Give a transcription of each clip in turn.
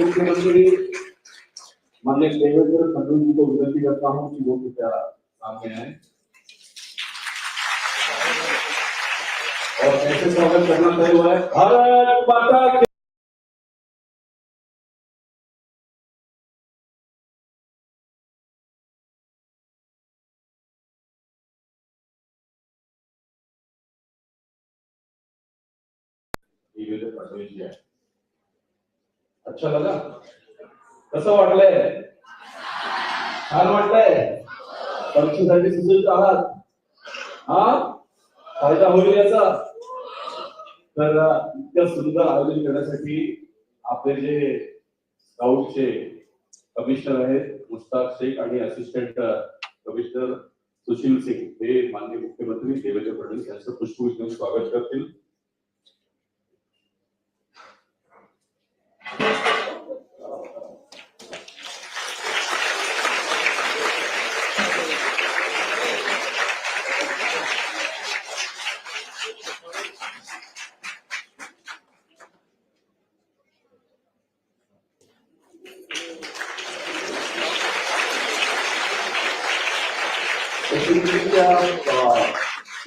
मुख्यमंत्री माननीय देवेंद्र फडणवीस जी को विनती करता हूँ कि वो कृपया सामने आए और कैसे स्वागत करना तय हुआ है। माता देवेंद्र फडणवीस जी आहे अच्छा लगा कसं वाटलंय? छान वाटलंय. परीक्षेसाठी सुसज्ज आहात. हा? फायदा होईल याचा? तर इतक्या सुंदर आयोजन करण्यासाठी आपले जे स्काउटचे कमिशनर आहेत मुस्ताक शेख आणि असिस्टंट कमिशनर सुशील सिंग हे माननीय मुख्यमंत्री देवेंद्र फडणवीस यांचं पुष्पगुच्छ स्वागत करतील.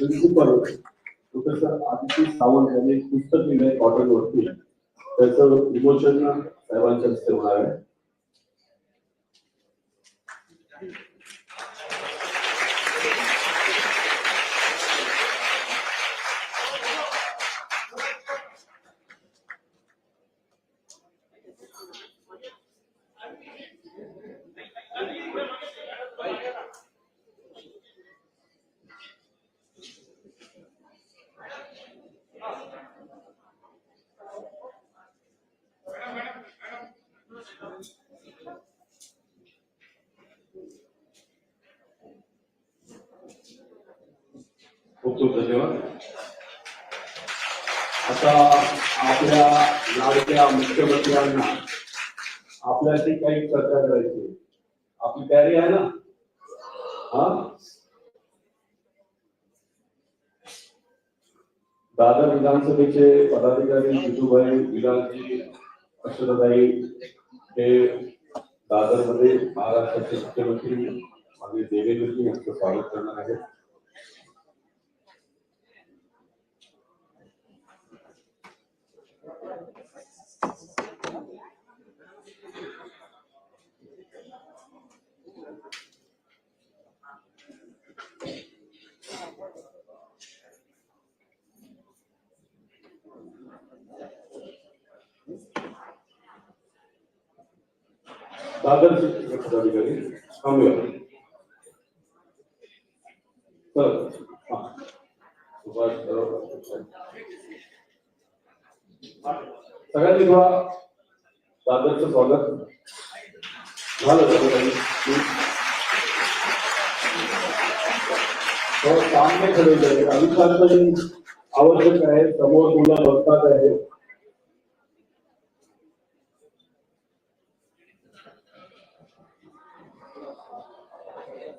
प्रिन्सिपल प्रोफेसर आदिती सावंत यांनी पुस्तक लिहिलंय कॉटन वरती त्याचं विमोचन साहेबांच्या हस्ते होणार आहे. खूप खूप धन्यवाद। आता आपल्या लाडक्या मुख्यमंत्र्यांना आपल्याशी काही चर्चा करायची. आपली तयारी आहे ना? हा? दादर विधानसभेचे पदाधिकारी जिजूभाई विलासजी अक्षरदाई हे दादरमध्ये महाराष्ट्राचे मुख्यमंत्री माननीय देवेंद्रजी स्वागत करणार आहेत. दादरचे पदाधिकारी थांबूया तर सगळ्यांनी थोडा दादरचं स्वागत. झालं सगळ्यांनी. थोडं सामने ठरवले. आहे अनुशासन आवश्यक आहे समोर तुला बसतात आहे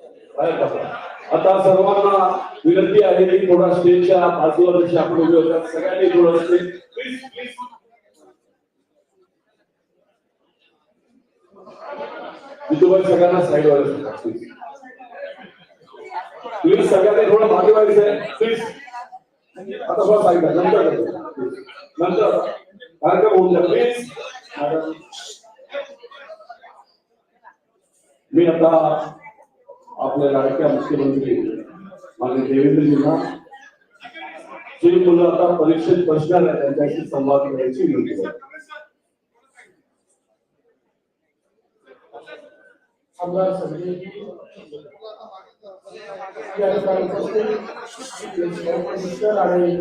काय करता? आता सर्वांना विनंती आहे की थोडा स्टेजच्या बाजूला जशी आपण उभे होतात सगळ्यांनी थोडं स्टेज प्लीज प्लीज विधुबाई सगळ्यांना साईडवर प्लीज प्लीज सगळ्यांनी थोडं मागे व्हायचं आहे प्लीज आता बस ऐका नंतर करतो. नंतर. कार्यक्रम होऊन जा प्लीज मी आता आपल्या लाडक्या मुख्यमंत्री माननीय देवेंद्रजींना जे मुलं आता परीक्षेत बसणार आहे त्यांच्याशी संवाद करायची विनंती आहे आमदार संजय आणि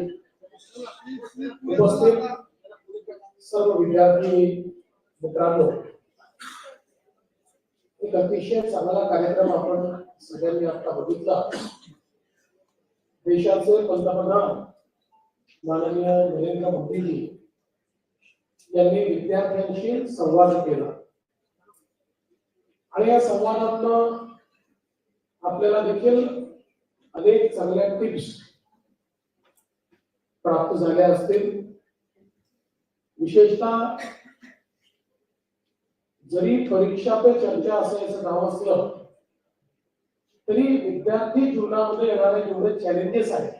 उपस्थित सर्व विद्यार्थी मित्रांनो एक अतिशय चांगला कार्यक्रम आपण सगळ्यांनी आता बघितला. देशाचे पंतप्रधान माननीय नरेंद्र मोदीजी यांनी विद्यार्थ्यांशी संवाद केला. आणि या संवादातनं आपल्याला देखील अनेक चांगल्या टिप्स प्राप्त झाल्या असतील. विशेषतः जरी परीक्षा पे चर्चा असायचं नाव असलं तरी विद्यार्थी जीवनामध्ये येणारे जेवढे चॅलेंजेस आहेत,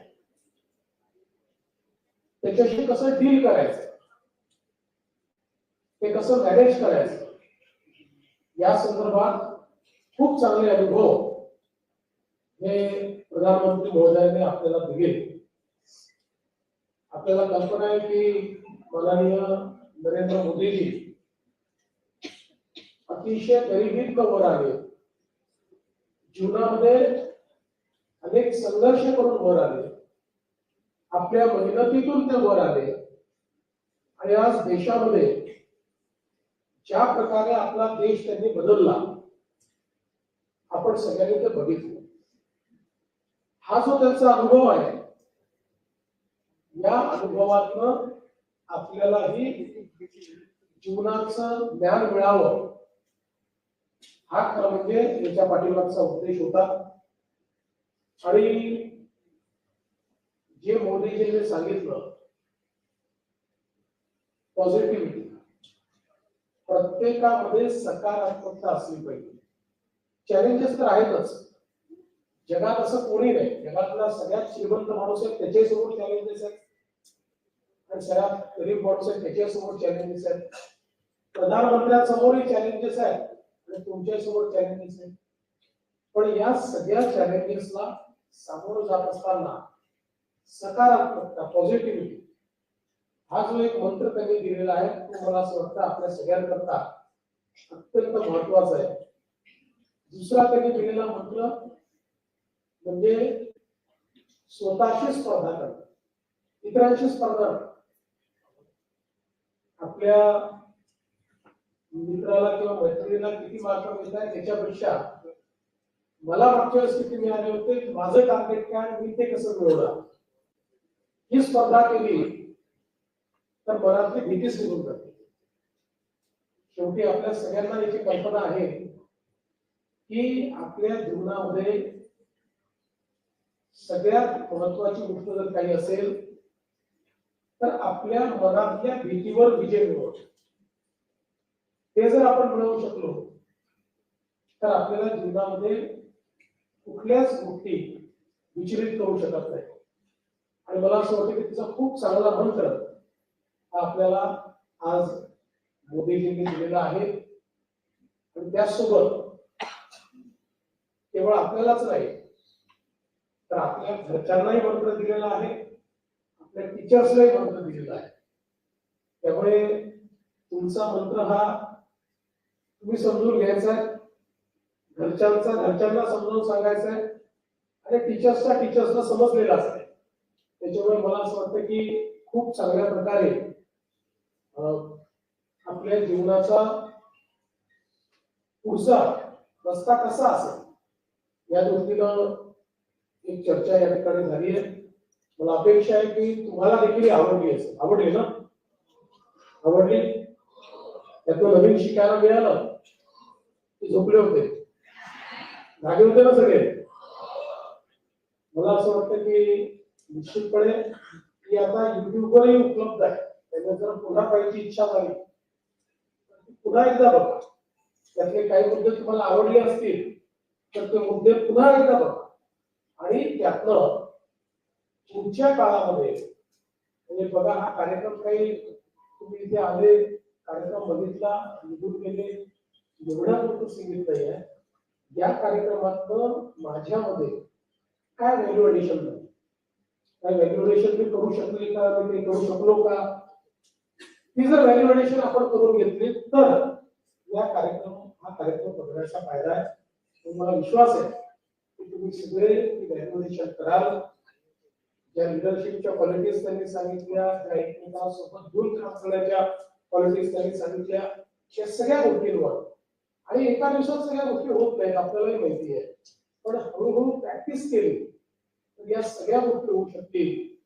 त्याच्याशी कसं डील करायचं? ते कसं मॅनेज करायचं? या संदर्भात खूप चांगले अनुभव हे प्रधानमंत्री महोदयांनी आपल्याला दिले. आपल्याला कल्पना आहे की माननीय नरेंद्र मोदीजी अतिशय गरिबीत वर आले जीवनामध्ये अनेक संघर्ष करून वर आले. आपल्या मेहनतीतून ते वर आले. आणि आज देशामध्ये ज्या प्रकारे आपला देश त्यांनी बदलला आपण सगळ्यांनी ते बघितलं. हा जो त्यांचा अनुभव आहे या अनुभवातनं आपल्यालाही जीवनाचं ज्ञान मिळावं. हा खरं म्हणजे याच्या पाठीमागचा उद्देश होता. आणि जे मोदीजींनी सांगितलं पॉझिटिव्हिटी प्रत्येकामध्ये सकारात्मकता असली पाहिजे. चॅलेंजेस तर आहेतच. जगात असं कोणी नाही. जगातला सगळ्यात श्रीमंत माणूस आहे त्याच्यासमोर चॅलेंजेस आहेत. आणि सगळ्यात गरीब माणूस आहे त्याच्यासमोर चॅलेंजेस आहेत. प्रधानमंत्र्यांसमोरही चॅलेंजेस आहेत. आणि तुमच्यासमोर चॅलेंजेस आहेत. पण या सगळ्या चॅलेंजेसला सामोरं जात असताना सकारात्मकता पॉझिटिव्हिटी हा जो एक मंत्र त्यांनी दिलेला आहे तो मला असं वाटतं आपल्या सगळ्यांकरता अत्यंत महत्त्वाचा आहे. दुसरा त्यांनी दिलेला मंत्र म्हणजे स्वतःशी स्पर्धा करणं. इतरांशी स्पर्धा आपल्या मित्राला किंवा मैत्रिणीला किती मार्क मिळत आहे त्याच्यापेक्षा मला मागच्या वेळेस किती मिळाले होते माझं टार्गेट काय आणि मी ते कसं मिळवणार? ही स्पर्धा केली तर मनातली भीतीच निघून जाते. शेवटी आपल्या सगळ्यांना याची कल्पना आहे की आपल्या जीवनामध्ये सगळ्यात महत्वाची गोष्ट जर काही असेल तर आपल्या मनातल्या भीतीवर विजय मिळवतो. ते जर आपण मिळवू शकलो तर आपल्याला जीवनामध्ये कुठल्याच गोष्टी विचलित करू शकत नाही. आणि मला असं वाटतं की तिचा खूप चांगला मंत्र हा आपल्याला आज मोदीजींनी दिलेला आहे. आणि त्याचसोबत केवळ आपल्यालाच नाही तर आपल्या घरच्यांनाही मंत्र दिलेला आहे आपल्या टीचर्सलाही मंत्र दिलेला आहे. त्यामुळे तुमचा मंत्र हा तुम्ही समजून घ्यायचा आहे घरच्यांचा घरच्यांना समजून सांगायचंय. आहे आणि टीचर्सच्या टीचर्सला समजलेला असते त्याच्यामुळे मला असं वाटतं की खूप चांगल्या प्रकारे अं, आपल्या जीवनाचा पुढचा रस्ता कसा असेल या दृष्टीनं एक चर्चा या ठिकाणी झाली आहे. मला अपेक्षा आहे की तुम्हाला देखील आवडली असेल. आवडली ना? आवडली? त्यातून नवीन शिकायला मिळालं. झोपले होते. जागे होते ना सगळे? मला असं वाटतं की निश्चितपणे की आता युट्यूबवरही उपलब्ध आहे. त्यामुळे जर पुन्हा पाहिजे इच्छा झाली तर पुन्हा एकदा बघा. त्यातले काही मुद्दे तुम्हाला आवडले असतील तर ते मुद्दे पुन्हा एकदा बघा. आणि त्यातनं पुढच्या काळामध्ये म्हणजे बघा हा कार्यक्रम काही तुम्ही इथे आले कार्यक्रम बघितला निघून गेले एवढा मोठं सीमित नाही आहे. या कार्यक्रमात माझ्यामध्ये काय व्हॅल्यू एडिशन नाही काय व्हॅल्यू एडिशन मी करू शकले का? मी ते करू शकलो का? ती जर व्हॅल्यू एडिशन आपण करून घेतली तर या कार्यक्रम हा कार्यक्रम बघण्याचा फायदा आहे मला विश्वास आहे की तुम्ही सगळे व्हॅल्यू एडिशन कराल. ज्या लिडरशिपच्या क्वालिटीज त्यांनी सांगितल्या त्या एकमेकांसोबत दूर काम करण्याच्या क्वालिटीज त्यांनी सांगितल्या या सगळ्या गोष्टींवर आणि एका दिवसात सगळ्या गोष्टी होत नाहीत आपल्यालाही माहिती आहे. पण हळूहळू प्रॅक्टिस केली तर या सगळ्या गोष्टी होऊ शकतील.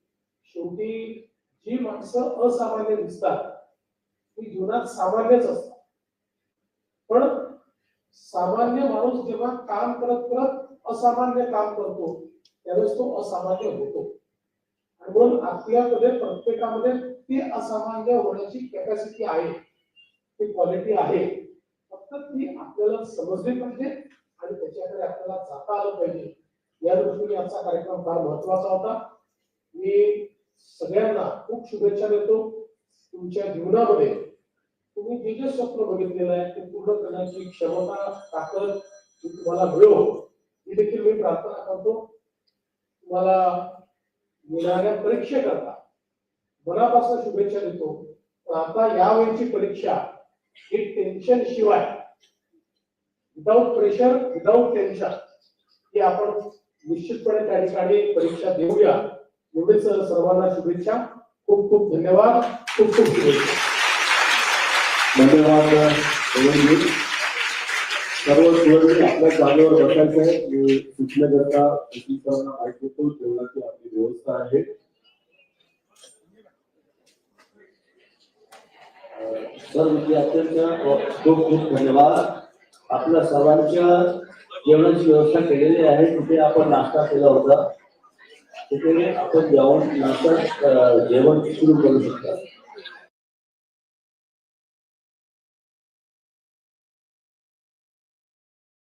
शेवटी जी माणसं असामान्य दिसतात ती जीवनात सामान्यच असतात. पण सामान्य माणूस जेव्हा काम करत करत असामान्य काम करतो त्यावेळेस तो असामान्य होतो. आणि म्हणून आपल्यामध्ये प्रत्येकामध्ये ती असामान्य होण्याची कॅपॅसिटी आहे. ती क्वालिटी आहे. फक्त ती आपल्याला समजली पाहिजे आणि त्याच्याकडे आपल्याला जाता आलं पाहिजे. या दृष्टीने आजचा कार्यक्रम फार महत्त्वाचा होता. मी सगळ्यांना खूप शुभेच्छा देतो. तुमच्या जीवनामध्ये तुम्ही जे जे स्वप्न बघितलेलं आहे ते पूर्ण करण्याची क्षमता ताकद ही तुम्हाला मिळो ही देखील मी प्रार्थना करतो. तुम्हाला मिळणाऱ्या परीक्षेकरता मनापासून शुभेच्छा देतो. पण आता यावेळीची परीक्षा हे टेन्शन शिवाय विदाऊट प्रेशर विदाऊट टेन्शन हे आपण निश्चितपणे त्या ठिकाणी परीक्षा देऊया. एवढेच सर्वांना शुभेच्छा. खूप खूप धन्यवाद. खूप खूप शुभेच्छा. धन्यवाद सर्व स्टुडंट आपल्या जागेवर बसायचं आहे मी सूचनेकरता सरांना जेवणाची आपली व्यवस्था आहे. सर विद्यार्थ्यांचा खूप खूप धन्यवाद. आपल्या सर्वांच्या जेवणाची व्यवस्था केलेली आहे तिथे आपण नाश्ता केला होता. तिथे आपण जाऊन नाश्ता जेवण सुरू करू शकता.